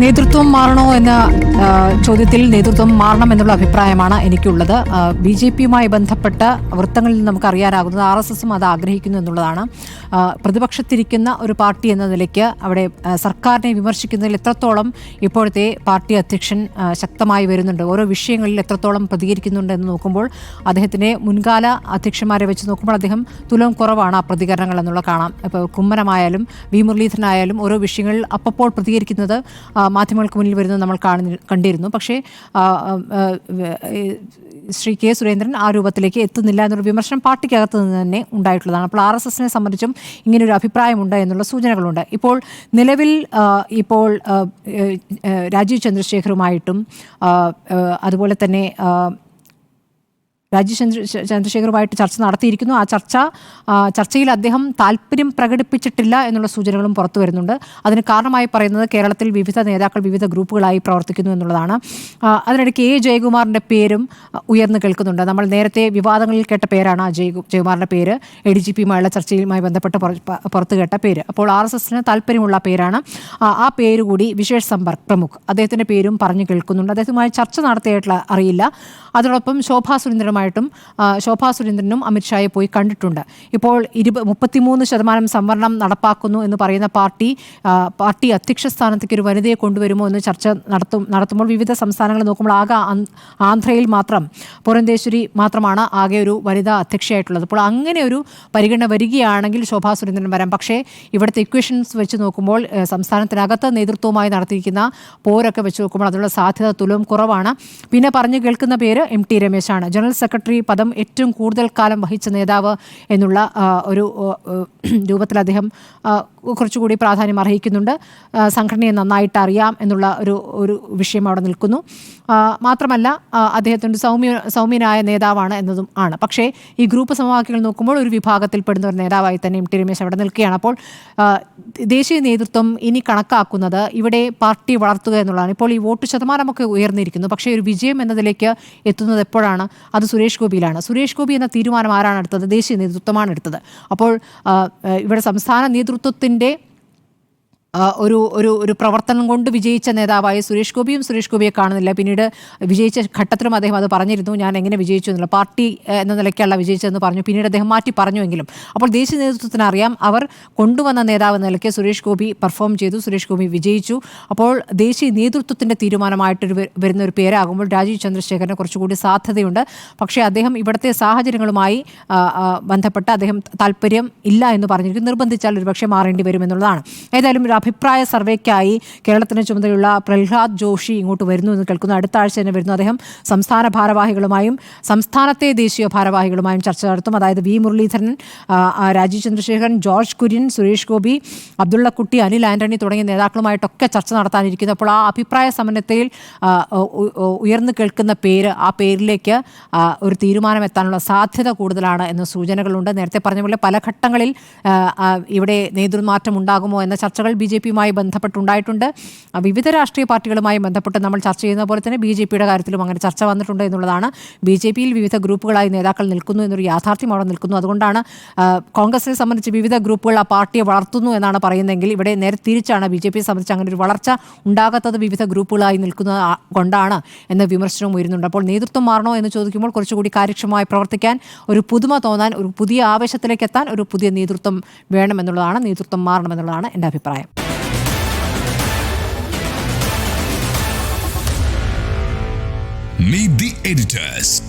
നേതൃത്വം മാറണോ എന്ന ചോദ്യത്തിൽ നേതൃത്വം മാറണം എന്നുള്ള അഭിപ്രായമാണ് എനിക്കുള്ളത്. ബി ജെ പിയുമായി ബന്ധപ്പെട്ട വൃത്തങ്ങളിൽ നമുക്ക് അറിയാനാകുന്നത് ആർ എസ് എസും അത് ആഗ്രഹിക്കുന്നു എന്നുള്ളതാണ്. പ്രതിപക്ഷത്തിരിക്കുന്ന ഒരു പാർട്ടി എന്ന നിലയ്ക്ക് അവിടെ സർക്കാരിനെ വിമർശിക്കുന്നതിൽ എത്രത്തോളം ഇപ്പോഴത്തെ പാർട്ടി അധ്യക്ഷൻ ശക്തമായി വരുന്നുണ്ട് ഓരോ വിഷയങ്ങളിൽ എത്രത്തോളം പ്രതികരിക്കുന്നുണ്ട് എന്ന് നോക്കുമ്പോൾ അദ്ദേഹത്തിന്റെ മുൻകാല അധ്യക്ഷന്മാരെ വെച്ച് നോക്കുമ്പോൾ അദ്ദേഹം തുലം കുറവാണ് ആ പ്രതികരണങ്ങൾ എന്നുള്ള കാണാം. ഇപ്പോൾ കുമ്മനമായാലും വി മുരളീധരനായാലും ഓരോ വിഷയങ്ങളിൽ അപ്പോൾ പ്രതികരിക്കുന്നത് മാധ്യമങ്ങൾക്ക് മുന്നിൽ വരുന്നത് നമ്മൾ കാണുന്ന കണ്ടിരുന്നു. പക്ഷേ ശ്രീ കെ സുരേന്ദ്രൻ ആ രൂപത്തിലേക്ക് എത്തുന്നില്ല എന്നൊരു വിമർശനം പാർട്ടിക്കകത്ത് നിന്ന് തന്നെ ഉണ്ടായിട്ടുള്ളതാണ്. അപ്പോൾ ആർ എസ് എസിനെ സംബന്ധിച്ചും ഇങ്ങനൊരു അഭിപ്രായമുണ്ട് എന്നുള്ള സൂചനകളുണ്ട്. ഇപ്പോൾ നിലവിൽ ഇപ്പോൾ രാജീവ് ചന്ദ്രശേഖറുമായിട്ടും അതുപോലെ തന്നെ രാജീവ് ചന്ദ്ര ചന്ദ്രശേഖറുമായിട്ട് ചർച്ച നടത്തിയിരിക്കുന്നു. ആ ചർച്ച ചർച്ചയിൽ അദ്ദേഹം താല്പര്യം പ്രകടിപ്പിച്ചിട്ടില്ല എന്നുള്ള സൂചനകളും പുറത്തു വരുന്നുണ്ട്. അതിന് കാരണമായി പറയുന്നത് കേരളത്തിൽ വിവിധ നേതാക്കൾ വിവിധ ഗ്രൂപ്പുകളായി പ്രവർത്തിക്കുന്നു എന്നുള്ളതാണ്. അതിനിടെ എ. ജയകുമാറിന്റെ പേരും ഉയർന്നു കേൾക്കുന്നുണ്ട്. നമ്മൾ നേരത്തെ വിവാദങ്ങളിൽ കേട്ട പേരാണ് ആ ജയ ജയകുമാറിന്റെ പേര്. എ. ഡി. ജി. പിയുമായുള്ള ചർച്ചയുമായി ബന്ധപ്പെട്ട് പുറ- പുറത്തു കേട്ട പേര്. അപ്പോൾ ആർ എസ് എസിന് താല്പര്യമുള്ള പേരാണ്. ആ, പേര് കൂടി വിശേഷ് സമ്പർക്ക് പ്രമുഖ് അദ്ദേഹത്തിന്റെ പേരും പറഞ്ഞു കേൾക്കുന്നുണ്ട്. അദ്ദേഹവുമായി ചർച്ച നടത്തിയിട്ടുള്ള അറിയില്ല. അതോടൊപ്പം ശോഭാ സുരേന്ദ്രനുമായിട്ടും ആ, ശോഭാ സുരേന്ദ്രനും അമിത്ഷായെ പോയി കണ്ടിട്ടുണ്ട്. ഇപ്പോൾ ഇരുപ മുപ്പത്തിമൂന്ന് ശതമാനം സംവരണം നടപ്പാക്കുന്നു എന്ന് പറയുന്ന പാർട്ടി പാർട്ടി അധ്യക്ഷ സ്ഥാനത്തേക്ക് ഒരു വനിതയെ കൊണ്ടുവരുമോ എന്ന് ചർച്ച നടത്തും നടത്തുമ്പോൾ വിവിധ സംസ്ഥാനങ്ങൾ നോക്കുമ്പോൾ ആകെ ആന്ധ്രയിൽ മാത്രം പുരന്തേശ്വരി മാത്രമാണ് ആകെ ഒരു വനിതാ അധ്യക്ഷയായിട്ടുള്ളത്. അപ്പോൾ അങ്ങനെ ഒരു പരിഗണന വരികയാണെങ്കിൽ ശോഭാ സുരേന്ദ്രൻ വരാം. പക്ഷേ ഇവിടുത്തെ ഇക്വേഷൻസ് വെച്ച് നോക്കുമ്പോൾ സംസ്ഥാനത്തിനകത്ത് നേതൃത്വവുമായി നടത്തിയിരിക്കുന്ന പോരൊക്കെ വെച്ച് നോക്കുമ്പോൾ അതിനുള്ള സാധ്യത തുലവും കുറവാണ്. പിന്നെ പറഞ്ഞു കേൾക്കുന്ന പേര് എം ടി രമേശാണ്. ജനറൽ സെക്രട്ടറി പദം ഏറ്റവും കൂടുതൽ കാലം വഹിച്ച നേതാവ് എന്നുള്ള ഒരു രൂപത്തിൽ അദ്ദേഹം കുറച്ചുകൂടി പ്രാധാന്യം അർഹിക്കുന്നുണ്ട്. സംഘടനയെ നന്നായിട്ട് അറിയാം എന്നുള്ള ഒരു ഒരു വിഷയം അവിടെ നിൽക്കുന്നു. മാത്രമല്ല അദ്ദേഹത്തിന്റെ സൗമ്യ സൗമ്യനായ നേതാവാണ് എന്നതും ആണ്. പക്ഷേ ഈ ഗ്രൂപ്പ് സമവാക്യങ്ങൾ നോക്കുമ്പോൾ ഒരു വിഭാഗത്തിൽ പെടുന്ന ഒരു നേതാവായി തന്നെ എം ടി രമേശ് അവിടെ നിൽക്കുകയാണ്. അപ്പോൾ ദേശീയ നേതൃത്വം ഇനി കണക്കാക്കുന്നത് ഇവിടെ പാർട്ടി വളർത്തുക എന്നുള്ളതാണ്. ഇപ്പോൾ ഈ വോട്ട് ശതമാനമൊക്കെ ഉയർന്നിരിക്കുന്നു. പക്ഷേ ഒരു വിജയം എന്നതിലേക്ക് എത്തുന്നത് എപ്പോഴാണ്? അത് സുരേഷ് ഗോപിയിലാണ്. സുരേഷ് ഗോപി എന്ന തീരുമാനം ആരാണ് എടുത്തത്? ദേശീയ നേതൃത്വമാണ് എടുത്തത്. അപ്പോൾ ഇവിടെ സംസ്ഥാന നേതൃത്വത്തിന്റെ ഒരു ഒരു ഒരു പ്രവർത്തനം കൊണ്ട് വിജയിച്ച നേതാവായ സുരേഷ് ഗോപിയും സുരേഷ് ഗോപിയെ കാണുന്നില്ല. പിന്നീട് വിജയിച്ച ഘട്ടത്തിലും അദ്ദേഹം അത് പറഞ്ഞിരുന്നു. ഞാൻ എങ്ങനെ വിജയിച്ചു എന്നുള്ള പാർട്ടി എന്ന നിലയ്ക്കല്ല വിജയിച്ചതെന്ന് പറഞ്ഞു. പിന്നീട് അദ്ദേഹം മാറ്റി പറഞ്ഞുവെങ്കിലും. അപ്പോൾ ദേശീയ നേതൃത്വത്തിന് അറിയാം അവർ കൊണ്ടുവന്ന നേതാവ് എന്ന നിലയ്ക്ക് സുരേഷ് ഗോപി പെർഫോം ചെയ്തു. സുരേഷ് ഗോപി വിജയിച്ചു. അപ്പോൾ ദേശീയ നേതൃത്വത്തിന്റെ തീരുമാനമായിട്ടൊരു വരുന്ന ഒരു പേരാകുമ്പോൾ രാജീവ് ചന്ദ്രശേഖരന് കുറച്ചുകൂടി സാധ്യതയുണ്ട്. പക്ഷേ അദ്ദേഹം ഇവിടുത്തെ സാഹചര്യങ്ങളുമായി ബന്ധപ്പെട്ട് അദ്ദേഹം താല്പര്യം ഇല്ല എന്ന് പറഞ്ഞിരിക്കും നിർബന്ധിച്ചാൽ ഒരുപക്ഷെ മാറേണ്ടി വരുമെന്നുള്ളതാണ് ഏതായാലും അഭിപ്രായ സർവേക്കായി കേരളത്തിന് ചുമതലയുള്ള പ്രഹ്ലാദ് ജോഷി ഇങ്ങോട്ട് വരുന്നു എന്ന് കേൾക്കുന്നു. അടുത്ത ആഴ്ച തന്നെ വരുന്നു. അദ്ദേഹം സംസ്ഥാന ഭാരവാഹികളുമായും സംസ്ഥാനത്തെ ദേശീയ ഭാരവാഹികളുമായും ചർച്ച നടത്തും. അതായത് വി മുരളീധരൻ രാജീവ് ചന്ദ്രശേഖരൻ ജോർജ് കുര്യൻ സുരേഷ് ഗോപി അബ്ദുള്ളക്കുട്ടി അനിൽ ആന്റണി തുടങ്ങിയ നേതാക്കളുമായിട്ടൊക്കെ ചർച്ച നടത്താനിരിക്കുന്നു അപ്പോൾ ആ അഭിപ്രായ സമന്വയത്തിൽ ഉയർന്നു കേൾക്കുന്ന പേര് ആ പേരിലേക്ക് ഒരു തീരുമാനം എത്താനുള്ള സാധ്യത കൂടുതലാണ് എന്ന സൂചനകളുണ്ട്. നേരത്തെ പറഞ്ഞ പോലെ പല ഘട്ടങ്ങളിൽ ഇവിടെ നേതൃമാറ്റം ഉണ്ടാകുമോ എന്ന ചർച്ചകൾ ബി ജെ പിയുമായി ബന്ധപ്പെട്ടുണ്ടായിട്ടുണ്ട്. വിവിധ രാഷ്ട്രീയ പാർട്ടികളുമായി ബന്ധപ്പെട്ട് നമ്മൾ ചർച്ച ചെയ്യുന്ന പോലെ തന്നെ ബി ജെ പിയുടെ കാര്യത്തിലും അങ്ങനെ ചർച്ച വന്നിട്ടുണ്ട് എന്നുള്ളതാണ്. ബി ജെ പിയിൽ വിവിധ ഗ്രൂപ്പുകളായി നേതാക്കൾ നിൽക്കുന്നു എന്നൊരു യാഥാർത്ഥ്യം അവിടെ നിൽക്കുന്നു. അതുകൊണ്ടാണ് കോൺഗ്രസിനെ സംബന്ധിച്ച് വിവിധ ഗ്രൂപ്പുകൾ ആ പാർട്ടിയെ വളർത്തുന്നു എന്നാണ് പറയുന്നതെങ്കിൽ ഇവിടെ നേരെ തിരിച്ചാണ് ബി ജെ പിയെ സംബന്ധിച്ച് അങ്ങനെ ഒരു വളർച്ച ഉണ്ടാകാത്തത് വിവിധ ഗ്രൂപ്പുകളായി നിൽക്കുന്നത് ആ- കൊണ്ടാണ് എന്ന വിമർശനവും ഉയരുന്നുണ്ട്. അപ്പോൾ നേതൃത്വം മാറണോ എന്ന് ചോദിക്കുമ്പോൾ കുറച്ചുകൂടി കാര്യക്ഷമമായി പ്രവർത്തിക്കാൻ ഒരു പുതുമ തോന്നാൻ ഒരു പുതിയ ആവേശത്തിലേക്ക് എത്താൻ ഒരു പുതിയ നേതൃത്വം വേണമെന്നുള്ളതാണ് നേതൃത്വം മാറണമെന്നുള്ളതാണ് എന്റെ അഭിപ്രായം. Meet the editors.